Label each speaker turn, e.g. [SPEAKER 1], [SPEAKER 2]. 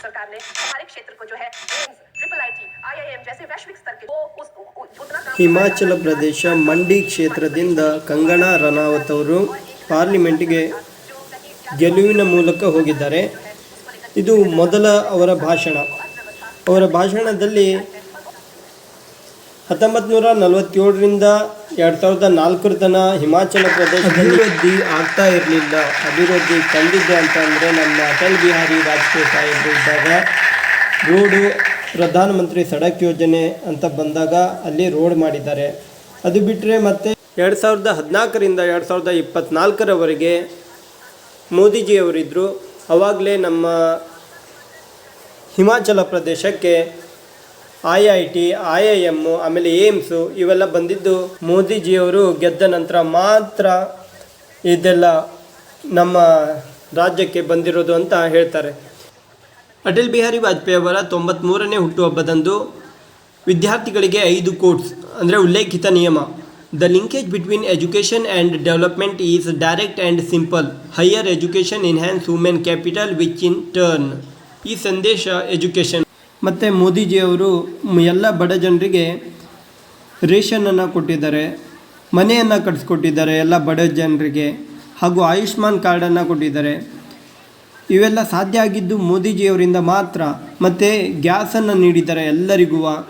[SPEAKER 1] सरकार ने हमारे क्षेत्र को जो है एम्स ट्रिपल आईटी आईआईएम जैसे वैश्विक स्तर के वो उस उ- उ- उतना काम
[SPEAKER 2] ಹಿಮಾಚಲ ಪ್ರದೇಶ ಮಂಡಿ ಕ್ಷೇತ್ರದಿಂದ ಕಂಗನಾ ರನಾವತ್ ಅವರು ಪಾರ್ಲಿಮೆಂಟ್ಗೆ ಗೆಲುವಿನ ಮೂಲಕ ಹೋಗಿದ್ದಾರೆ ಇದು ಮೊದಲ ಅವರ ಭಾಷಣ ಅವರ ಭಾಷಣದಲ್ಲಿ ಹತ್ತೊಂಬತ್ತು ನೂರ ನಲವತ್ತೇಳರಿಂದ ಎರಡು ಸಾವಿರದ ನಾಲ್ಕರ ತನ ಹಿಮಾಚಲ ಪ್ರದೇಶ ಅಭಿವೃದ್ಧಿ ಆಗ್ತಾ ಇರಲಿಲ್ಲ. ಅಭಿವೃದ್ಧಿ ತಂದಿದ್ದೆ ಅಂತ ಅಂದರೆ ನಮ್ಮ ಅಟಲ್ ಬಿಹಾರಿ ವಾಜಪೇಯಿ ಸಾಹೇಬರು ಇದ್ದಾಗ ರೋಡು ಪ್ರಧಾನಮಂತ್ರಿ ಸಡಕ್ ಯೋಜನೆ ಅಂತ ಬಂದಾಗ ಅಲ್ಲಿ ರೋಡ್ ಮಾಡಿದ್ದಾರೆ. ಅದು ಬಿಟ್ಟರೆ ಮತ್ತೆ ಎರಡು ಸಾವಿರದ ಹದಿನಾಲ್ಕರಿಂದ ಎರಡು ಸಾವಿರದ ಇಪ್ಪತ್ತ್ನಾಲ್ಕರವರೆಗೆ ಮೋದಿಜಿಯವರಿದ್ದರು ಅವಾಗಲೇ ನಮ್ಮ ಹಿಮಾಚಲ ಪ್ರದೇಶಕ್ಕೆ I I T, I I M ಆಮೇಲೆ ಏಮ್ಸು ಇವೆಲ್ಲ ಬಂದಿದ್ದು. ಮೋದಿಜಿಯವರು ಗೆದ್ದ ನಂತರ ಮಾತ್ರ ಇದೆಲ್ಲ ನಮ್ಮ ರಾಜ್ಯಕ್ಕೆ ಬಂದಿರೋದು ಅಂತ ಹೇಳ್ತಾರೆ. ಅಟಲ್ ಬಿಹಾರಿ ವಾಜಪೇಯಿ ಅವರ ತೊಂಬತ್ತ್ಮೂರನೇ ಹುಟ್ಟುಹಬ್ಬದಂದು ವಿದ್ಯಾರ್ಥಿಗಳಿಗೆ ಐದು ಕೋಟ್ಸ್, ಅಂದರೆ ಉಲ್ಲೇಖಿತ ನಿಯಮ. The linkage between education and development is direct and simple higher education enhance women capital which in turn ಈ ಸಂದೇಶ ಎಜುಕೇಷನ್ ಮತ್ತು ಮೋದಿಜಿಯವರು ಎಲ್ಲ ಬಡ ಜನರಿಗೆ ರೇಷನನ್ನು ಕೊಟ್ಟಿದ್ದಾರೆ, ಮನೆಯನ್ನು ಕಟ್ಸ್ಕೊಟ್ಟಿದ್ದಾರೆ ಎಲ್ಲ ಬಡ ಜನರಿಗೆ ಹಾಗೂ ಆಯುಷ್ಮಾನ್ ಕಾರ್ಡನ್ನು ಕೊಟ್ಟಿದ್ದಾರೆ. ಇವೆಲ್ಲ ಸಾಧ್ಯ ಆಗಿದ್ದು ಮೋದಿಜಿಯವರಿಂದ ಮಾತ್ರ. ಮತ್ತು ಗ್ಯಾಸನ್ನು ನೀಡಿದ್ದಾರೆ ಎಲ್ಲರಿಗೂ.